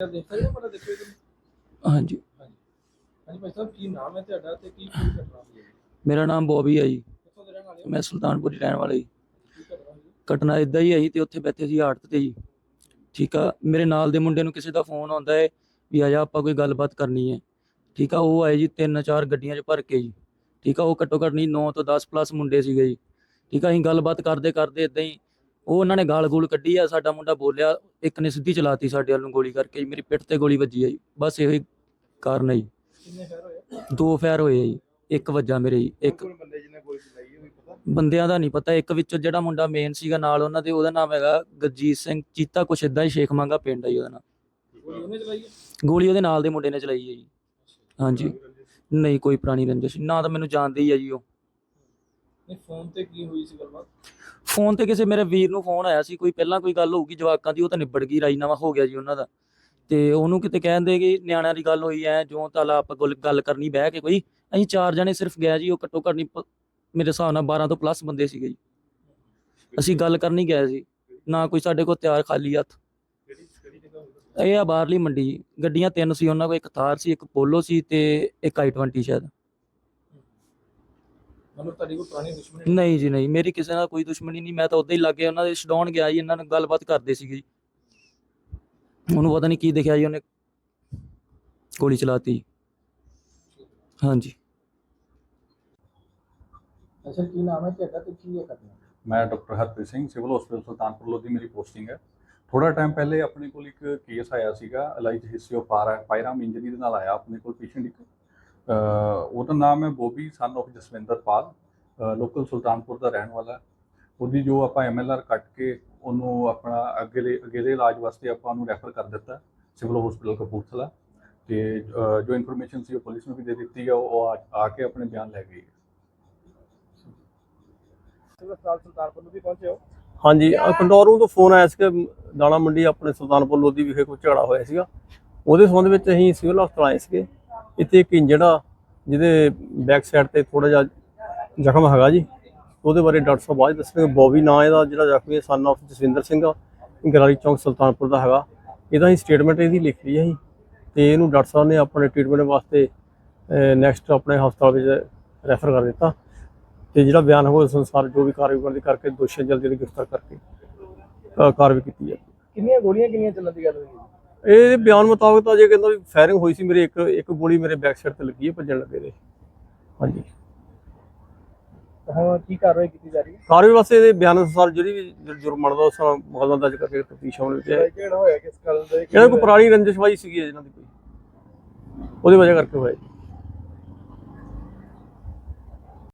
ਹਾਂਜੀ। ਹਾਂਜੀ। ਭਾਈ ਸਾਹਿਬ ਕੀ ਨਾਮ ਹੈ ਤੁਹਾਡਾ ਤੇ ਕੀ ਕੀ ਘਟਨਾ ਹੋਈ ਹੈ? ਜੀ? ਮੇਰਾ ਨਾਮ ਬੋਬੀ ਹੈ ਜੀ। ਕਿੱਥੋਂ ਦੇ ਰਹਿਣ ਵਾਲੇ ਹੋ? ਮੈਂ ਸੁਲਤਾਨਪੁਰ ਰਹਿਣ ਵਾਲਾ ਜੀ। ਕੀ ਘਟਨਾ ਹੋਈ? ਘਟਨਾ ਇਦਾਂ ਹੀ ਆਈ ਤੇ ਉੱਥੇ ਬੈਠੇ ਸੀ ਆੜਤ ਤੇ ਜੀ। ਠੀਕ ਆ ਮੇਰੇ ਨਾਲ ਦੇ ਮੁੰਡੇ ਨੂੰ ਕਿਸੇ ਦਾ ਫੋਨ ਆਉਂਦਾ ਹੈ ਵੀ ਆ ਜਾ ਆਪਾਂ ਕੋਈ ਗੱਲਬਾਤ ਕਰਨੀ ਹੈ। ਠੀਕ ਆ ਉਹ ਆਏ ਜੀ ਤਿੰਨ ਚਾਰ ਗੱਡੀਆਂ 'ਚ ਭਰ ਕੇ ਜੀ। ਠੀਕ ਆ ਉਹ ਘੱਟੋ ਘੱਟ ਨਹੀਂ 9 ਤੋਂ 10 ਪਲੱਸ ਮੁੰਡੇ ਸੀਗੇ ਜੀ। ਠੀਕ ਆ ਅਸੀਂ ਗੱਲਬਾਤ ਕਰਦੇ ਕਰਦੇ ਇਦਾਂ ਹੀ ਉਹ ਉਹਨਾਂ ਨੇ ਗਾਲ ਗੂਲ ਕੱਢੀ ਆ ਸਾਡਾ ਮੁੰਡਾ ਬੋਲਿਆ ਇੱਕ ਨੇ ਸਿੱਧੀ ਚਲਾਤੀ ਸਾਡੇ ਵੱਲ ਨੂੰ ਗੋਲੀ ਕਰਕੇ ਜੀ ਮੇਰੀ ਪਿੱਠ ਤੇ ਗੋਲੀ ਵੱਜੀ ਆ ਜੀ। ਬਸ ਇਹੋ ਹੀ ਕਾਰਨ ਹੈ ਜੀ। ਕਿੰਨੇ ਫੈਰ ਹੋਏ ਦੋ ਫੈਰ ਹੋਏ ਆ ਜੀ ਇੱਕ ਵੱਜਾ ਮੇਰੇ ਜੀ ਇੱਕ ਕੋਲ ਬੰਦੇ ਜਿਹਨੇ ਗੋਲੀ ਚਲਾਈ ਹੈ ਵੀ ਪਤਾ? ਬੰਦਿਆਂ ਦਾ ਨਹੀਂ ਪਤਾ ਇੱਕ ਵਿੱਚੋਂ ਜਿਹੜਾ ਮੁੰਡਾ ਮੇਨ ਸੀਗਾ ਨਾਲ ਉਹਨਾਂ ਦੇ ਉਹਦਾ ਨਾਮ ਹੈਗਾ ਗਰਜੀਤ ਸਿੰਘ ਚੀਤਾ ਕੁਛ ਇਦਾਂ ਹੀ ਸ਼ੇਖ ਮੰਗਾ ਪਿੰਡ ਹੈ ਜੀ ਉਹਦਾ ਨਾਮ। ਗੋਲੀ ਉਹਨੇ ਚਲਾਈ ਹੈ ਗੋਲੀ ਉਹਦੇ ਨਾਲ ਦੇ ਮੁੰਡੇ ਨੇ ਚਲਾਈ ਹੈ ਜੀ। ਹਾਂਜੀ। ਨਹੀਂ ਕੋਈ ਪੁਰਾਣੀ ਰੰਜਿਸ਼ ਨਾ ਤਾਂ ਮੈਨੂੰ ਜਾਣਦੇ ਹੀ ਆ ਜੀ ਉਹ। ਨਹੀਂ ਫੋਨ ਤੇ ਕੀ ਹੋਈ ਸੀ ਗੱਲਬਾਤ? ਫੋਨ ਤੇ ਕਿਸੇ ਮੇਰੇ ਵੀਰ ਨੂੰ ਫੋਨ ਆਇਆ ਸੀ ਕੋਈ ਪਹਿਲਾਂ ਕੋਈ ਗੱਲ ਹੋਊਗੀ ਜਵਾਕਾਂ ਦੀ ਉਹ ਤਾਂ ਨਿਬੜ ਗਈ ਰਾਜੀਨਾਮਾ ਹੋ ਗਿਆ ਜੀ ਉਹਨਾਂ ਦਾ। ਤੇ ਉਹਨੂੰ ਕਿਤੇ ਕਹਿੰਦੇ ਕਿ ਨਿਆਣਿਆਂ ਦੀ ਗੱਲ ਹੋਈ ਐ ਜੋ ਤਾਲਾ ਆਪਾਂ ਗੱਲ- ਗੱਲ ਕਰਨੀ ਬਹਿ ਕੇ ਕੋਈ ਅਸੀਂ ਚਾਰ ਜਣੇ ਸਿਰਫ ਗਏ ਜੀ ਉਹ ਘੱਟੋ ਘੱਟ ਨਹੀਂ ਪ- ਮੇਰੇ ਹਿਸਾਬ ਨਾਲ 12 ਤੋਂ ਪਲੱਸ ਬੰਦੇ ਸੀਗੇ ਜੀ। ਅਸੀਂ ਗੱਲ ਕਰਨੀ ਗਏ ਸੀ ਨਾ ਕੋਈ ਸਾਡੇ ਕੋਲ ਤਿਆਰ ਖਾਲੀ ਹੱਥ। ਕਿਹੜੀ ਕਿਹੜੀ ਜਗ੍ਹਾ ਹੋਈ ਇਹ ਆ ਬਾਹਰਲੀ ਮੰਡੀ ਜੀ। ਗੱਡੀਆਂ ਤਿੰਨ ਸੀ ਉਹਨਾਂ ਕੋਲ ਇੱਕ ਥਾਰ ਸੀ ਇੱਕ ਪੋਲੋ ਸੀ ਤੇ ਇੱਕ i20 ਸ਼ਾਇਦ। ਮਤਲਬ ਤੁਹਾਡੀ ਕੋਈ ਪੁਰਾਣੀ ਦੁਸ਼ਮਣੀ ਨਹੀਂ? ਜੀ ਨਹੀਂ। ਮੇਰੀ ਕਿਸੇ ਨਾਲ ਕੋਈ ਦੁਸ਼ਮਣੀ ਨਹੀਂ। ਮੈਂ ਤਾਂ ਉਦਾਂ ਹੀ ਲੱਗੇ ਉਹਨਾਂ ਦੇ ਛਡਾਉਣ ਗਿਆ ਜੀ ਇਹਨਾਂ ਨਾਲ ਗੱਲਬਾਤ ਕਰਦੇ ਸੀਗੇ ਜੀ। ਉਹਨੂੰ ਪਤਾ ਨਹੀਂ ਕੀ ਦੇਖਿਆ ਜੀ ਉਹਨੇ ਗੋਲੀ ਚਲਾਤੀ। ਹਾਂਜੀ। ਅੱਛਾ ਕੀ ਨਾਮ ਹੈ ਤੁਹਾਡਾ ਤੇ ਕੀ ਹੈ ਘਟਨਾ ਮੈਂ doctor Harpreet Singh civil hospital Sultanpur Lodhi ਮੇਰੀ ਪੋਸਟਿੰਗ ਹੈ। ਥੋੜਾ ਟਾਈਮ ਪਹਿਲੇ ਆਪਣੇ ਕੋਲ ਇੱਕ ਕੇਸ ਆਇਆ ਸੀਗਾ alleged history of firearm injury ਦੇ ਨਾਲ ਆਇਆ ਆਪਣੇ ਕੋਲ ਪੇਸ਼ੈਂਟ ਇੱਕ। ਉਹਦਾ ਨਾਮ ਹੈ Bobby son of Jaswinder Pal local Sultanpur ਦਾ ਰਹਿਣ ਵਾਲਾ ਹੈ। ਉਹਦੀ ਜੋ ਆਪਾਂ ਐਮਐਲਆਰ ਕੱਟ ਕੇ ਉਹਨੂੰ ਆਪਣਾ ਅੱਗੇਲੇ ਅਗੇਲੇ ਇਲਾਜ ਵਾਸਤੇ ਆਪਾਂ ਉਹਨੂੰ ਰੈਫਰ ਕਰ ਦਿੱਤਾ ਸਿਵਲ ਹਸਪੀਟਲ ਕਪੂਰਥਲਾ। ਤੇ ਜੋ ਇਨਫੋਰਮੇਸ਼ਨ ਸੀ ਉਹ ਪੁਲਿਸ ਨੂੰ ਵੀ ਦੇ ਦਿੱਤੀ ਹੈ ਉਹ ਆ- ਆ ਕੇ ਆਪਣੇ ਬਿਆਨ ਲੈ ਗਈ ਹੈ। ਸਿਵਲ ਹਸਪਤਾਲ ਸੁਲਤਾਨਪੁਰ ਨੂੰ ਵੀ ਪਹੁੰਚੇ ਹੋ? ਹਾਂਜੀ ਆਹ ਕੰਟਰੋਲ ਤੋਂ ਫੋਨ ਆਇਆ ਸੀ ਕਿ ਦਾਣਾ ਮੰਡੀ ਆਪਣੇ ਸੁਲਤਾਨਪੁਰ ਲੋਧੀ ਵਿਖੇ ਕੋਈ ਝਗੜਾ ਹੋਇਆ ਸੀਗਾ। ਉਹਦੇ ਸੰਬੰਧ ਵਿੱਚ ਅਸੀਂ ਸਿਵਲ ਹਸਪਤਾਲ ਆਏ ਸੀਗੇ। ਇੱਥੇ ਇੱਕ ਇੰਜਣ ਆ, ਜਿਹਦੇ ਬੈਕ ਸਾਈਡ ਤੇ ਥੋੜਾ ਜਿਹਾ ਜ਼ਖਮ ਹੈਗਾ ਜੀ। ਉਹਦੇ ਬਾਰੇ ਡਾਕਟਰ ਸਾਹਿਬ ਬਾਅਦ 'ਚ ਦੱਸਣਗੇ। ਬੋਬੀ ਨਾਂ ਇਹਦਾ ਜਿਹੜਾ ਜ਼ਖਮੀ ਹੈ ਸਨ of ਜਸਵਿੰਦਰ ਸਿੰਘ ਆ। ਗਰਾਰੀ ਚੌਂਕ ਸੁਲਤਾਨਪੁਰ ਦਾ ਹੈਗਾ। ਇਹਦਾ ਹੀ ਸਟੇਟਮੈਂਟ ਇਹਦੀ ਲਿਖ ਲਈ ਹੈ ਜੀ। ਤੇ ਇਹਨੂੰ ਡਾਕਟਰ ਸਾਹਿਬ ਨੇ ਆਪਣੇ ਟ੍ਰੀਟਮੈਂਟ ਵਾਸਤੇ ਨੈਕਸਟ ਆਪਣੇ ਹਸਪਤਾਲ ਵਿੱਚ ਰੈਫਰ ਕਰ ਦਿੱਤਾ। ਤੇ ਜਿਹੜਾ ਬਿਆਨ ਹੋਇਆ ਉਸ ਅਨੁਸਾਰ ਜੋ ਵੀ ਕਾਰਵਾਈ ਕਰਕੇ ਦੋਸ਼ੀਆਂ ਜਲਦੀ ਜਲਦੀ ਗ੍ਰਿਫਤਾਰ ਕਰਕੇ ਕਾਰਵਾਈ ਕੀਤੀ ਹੈ ਕਿੰਨੀਆਂ ਗੋਲੀਆਂ ਕਿੰਨੀਆਂ ਚੱਲਣ ਦੀ ਗੱਲ ਹੋਈ ਇਹ ਬਿਆਨ ਮੁਤਾਬਕ ਤਾਂ ਜੇ ਕਹਿੰਦਾ ਵੀ ਫਾਇਰਿੰਗ ਹੋਈ ਸੀ ਮੇਰੇ ਇੱਕ ਇੱਕ ਗੋਲੀ ਮੇਰੇ ਬੈਕ ਸਾਈਡ ਤੇ ਲੱਗੀ ਹੈ ਭੱਜਣ ਲੱਗੇ ਦੇ ਹਾਂਜੀ। ਹੁਣ ਕੀ ਕਾਰਵਾਈ ਕੀਤੀ ਜਾ ਰਹੀ ਹੈ? ਕਾਰਵਾਈ ਵਾਸਤੇ ਇਹਦੇ ਬਿਆਨ ਅਨੁਸਾਰ ਜਿਹੜੀ ਵੀ ਜੁਰਮ ਬਣਦਾ ਉਸ ਨਾਲ ਮੁਕੱਦਮਾ ਦਰਜ ਕਰਕੇ ਤਫਤੀਸ਼ ਹੋਣੀ ਚਾਹੀਦੀ ਕਿਹੜਾ ਹੋਇਆ ਕਿਸ ਗੱਲ ਦਾ? ਕੋਈ ਪੁਰਾਣੀ ਰੰਜਿਸ਼ਬਾਜੀ ਸੀਗੀ ਇਹਨਾਂ ਦੀ ਕੋਈ। ਉਹਦੀ ਵਜ੍ਹਾ ਕਰਕੇ ਹੋਇਆ ਜੀ।